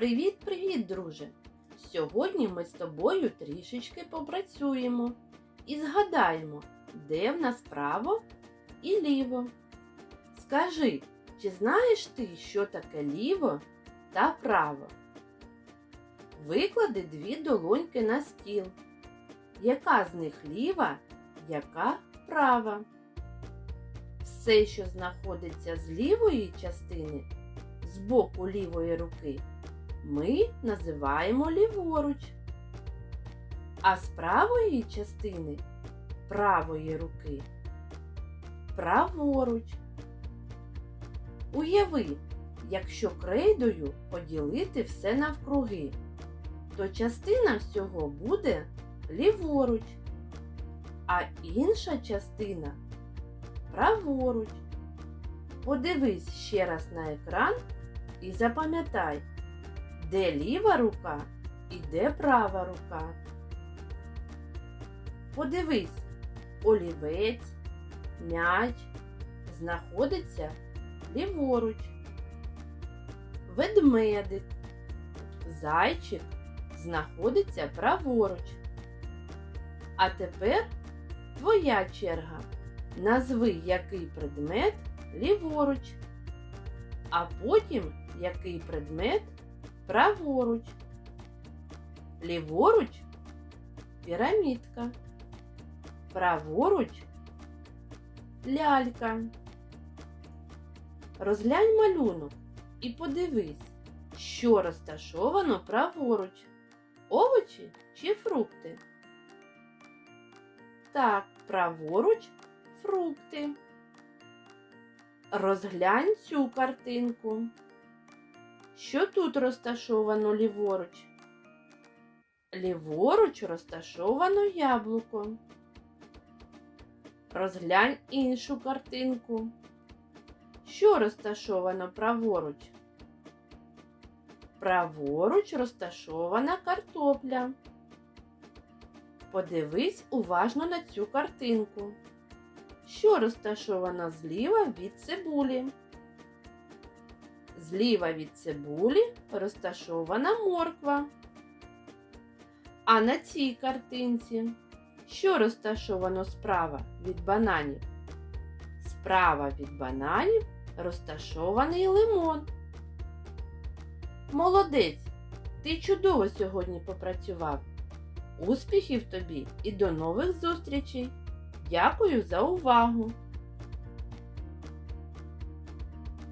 Привіт-привіт, друже! Сьогодні ми з тобою трішечки попрацюємо і згадаємо, де в нас право і ліво. Скажи, чи знаєш ти, що таке ліво та право? Виклади дві долоньки на стіл. Яка з них ліва, яка права? Все, що знаходиться з лівої частини, з боку лівої руки, ми називаємо ліворуч. А з правої частини правої руки праворуч. Уяви, якщо крейдою поділити все навкруги, то частина всього буде ліворуч, а інша частина праворуч. Подивись ще раз на екран і запам'ятай, де ліва рука і де права рука. Подивись, олівець, м'яч знаходиться ліворуч. Ведмедик, зайчик знаходиться праворуч. А тепер твоя черга. Назви який предмет ліворуч, а потім який предмет праворуч. Ліворуч пірамідка. Праворуч лялька. Розглянь малюнок і подивись, що розташовано праворуч. Овочі чи фрукти? Так, праворуч фрукти. Розглянь цю картинку. Що тут розташовано ліворуч? Ліворуч розташовано яблуко. Розглянь іншу картинку. Що розташовано праворуч? Праворуч розташована картопля. Подивись уважно на цю картинку. Що розташовано зліва від цибулі? Зліва від цибулі розташована морква. А на цій картинці що розташовано справа від бананів? Справа від бананів розташований лимон. Молодець! Ти чудово сьогодні попрацював. Успіхів тобі і до нових зустрічей! Дякую за увагу!